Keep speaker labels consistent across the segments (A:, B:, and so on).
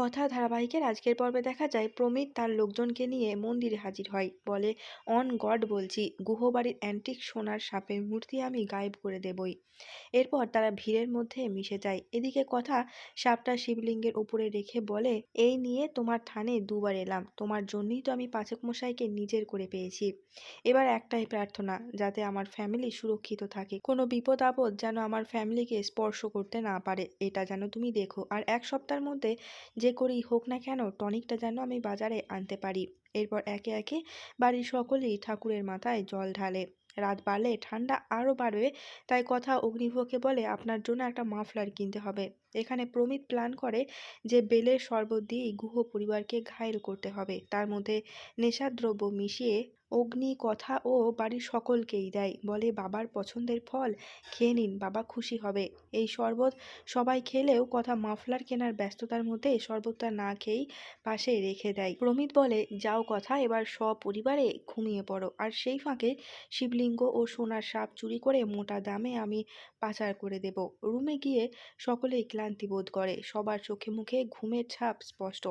A: কথা ধারাবাহিকের আজকের পর্বে দেখা যায়, প্রমিত তার লোকজনকে নিয়ে মন্দিরে হাজির হয়। বলে, অন গড বলছি, গুহবাড়ির অ্যান্টিক সোনার সাপের মূর্তি আমি গায়েব করে দেবই। এরপর তারা ভিড়ের মধ্যে মিশে যায়। এদিকে কথা সাপটা শিবলিঙ্গের উপরে রেখে বলে, এই নিয়ে তোমার থানে দুবার এলাম। তোমার জন্যই তো আমি পাচক মশাইকে নিজের করে পেয়েছি। এবার একটাই প্রার্থনা, যাতে আমার ফ্যামিলি সুরক্ষিত থাকে। কোনো বিপদ আপদ যেন আমার ফ্যামিলিকে স্পর্শ করতে না পারে, এটা যেন তুমি দেখো। আর এক সপ্তাহের মধ্যে যে করেই হোক না কেন টনিকটা যেন আমি বাজারে আনতে পারি। এরপর একে একে বাড়ির সকলেই ঠাকুরের মাথায় জল ঢালে। রাত বাড়লে ঠান্ডা আরও বাড়বে, তাই কথা অগ্নিভকে বলে, আপনার জন্য একটা মাফলার কিনতে হবে। এখানে প্রমিত প্ল্যান করে যে বেলের শরবত দিয়েই গুহ পরিবারকে ঘায়েল করতে হবে। তার মধ্যে নেশাদ্রব্য মিশিয়ে অগ্নি, কথা ও বাড়ির সকলকেই দেয়। বলে, বাবার পছন্দের ফল খেয়ে নিন, বাবা খুশি হবে। এই শরবত সবাই খেলেও কথা মাফলার কেনার ব্যস্ততার মধ্যে শরবতটা না খেয়েই পাশে রেখে দেয়। প্রমিত বলে, যাও কথা, এবার সপরিবারে ঘুমিয়ে পড়ো। আর সেই ফাঁকে শিবলিঙ্গ ও সোনার সাপ চুরি করে মোটা দামে আমি পাচার করে দেব। রুমে গিয়ে সকলেই ক্লান্তি বোধ করে। সবার চোখে মুখে ঘুমের ছাপ স্পষ্ট।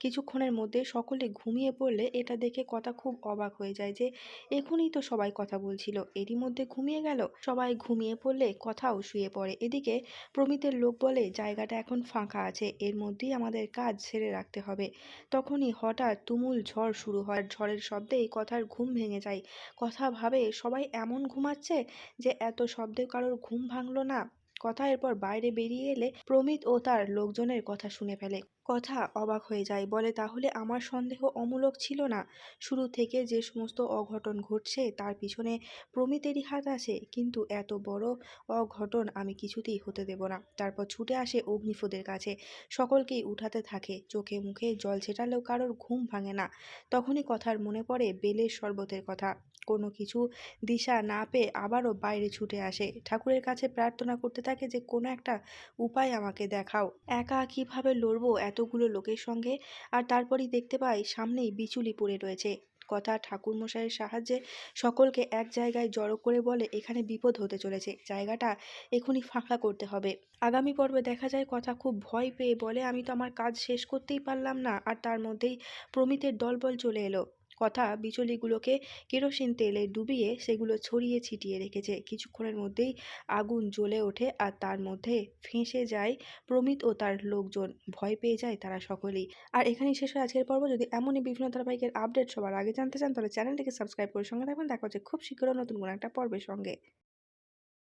A: কিছুক্ষণের মধ্যে সকলে ঘুমিয়ে পড়লে এটা দেখে কথা খুব অবাক হয়ে যায় যে, এখনই তো সবাই কথা বলছিল, এরই মধ্যে ঘুমিয়ে গেল। সবাই ঘুমিয়ে পড়লে কথাও শুয়ে পড়ে। এদিকে প্রমিতের লোক বলে, জায়গাটা এখন ফাঁকা আছে, এর মধ্যেই আমাদের কাজ সেরে রাখতে হবে। তখনই হঠাৎ তুমুল ঝড় শুরু হয়। ঝড়ের শব্দে এই কথার ঘুম ভেঙে যায়। কথা ভাবে সবাই এমন ঘুমাচ্ছে যে, এত শব্দে কারোর ঘুম ভাঙলো না। কথা এরপর বাইরে বেরিয়ে এলে প্রমিত ও তার লোকজনের কথা শুনে ফেলে। কথা অবাক হয়ে যায়, বলে, তাহলে আমার সন্দেহ অমূলক ছিল না। শুরু থেকে যে সমস্ত অঘটন ঘটছে, তার পিছনে প্রমিতেরই হাত আছে। কিন্তু এত বড় অঘটন আমি কিছুতেই হতে দেব না। তারপর ছুটে আসে অগ্নিফোদের কাছে। সকলকেই উঠাতে থাকে। চোখে মুখে জল ছেটালেও কারোর ঘুম ভাঙে না। তখনই কথার মনে পড়ে বেলের শরবতের কথা। কোনো কিছু দিশা না পেয়ে আবারও বাইরে ছুটে আসে। ঠাকুরের কাছে প্রার্থনা করতে থাকে যে, কোনো একটা উপায় আমাকে দেখাও। একা কীভাবে লড়বো এতগুলো লোকের সঙ্গে? আর তারপরই দেখতে পাই সামনেই বিচুলি পড়ে রয়েছে। কথা ঠাকুরমশাইয়ের সাহায্যে সকলকে এক জায়গায় জড়ো করে বলে এখানে বিপদ হতে চলেছে। জায়গাটা এখনই ফাঁকা করতে হবে। আগামী পর্বে দেখা যায় কথা খুব ভয় পেয়ে বলে, আমি তো আমার কাজ শেষ করতেই পারলাম না। আর তার মধ্যেই প্রমিতের দলবল চলে এলো। কথা বিচুলিগুলোকে কেরোসিন তেলে ডুবিয়ে সেগুলো ছড়িয়ে ছিটিয়ে রেখেছে। কিছুক্ষণের মধ্যেই আগুন জ্বলে ওঠে আর তার মধ্যে ফেঁসে যায় প্রমিত ও তার লোকজন। ভয় পেয়ে যায় তারা সকলেই। আর এখানেই শেষ হয় আজকের পর্ব। যদি এমনই বিভিন্ন ধারাবাহিকের আপডেট সবার আগে জানতে চান, তাহলে চ্যানেলটিকে সাবস্ক্রাইব করে সঙ্গে থাকবেন দেখা হচ্ছে খুব শীঘ্র নতুন কোনো একটা পর্বের সঙ্গে।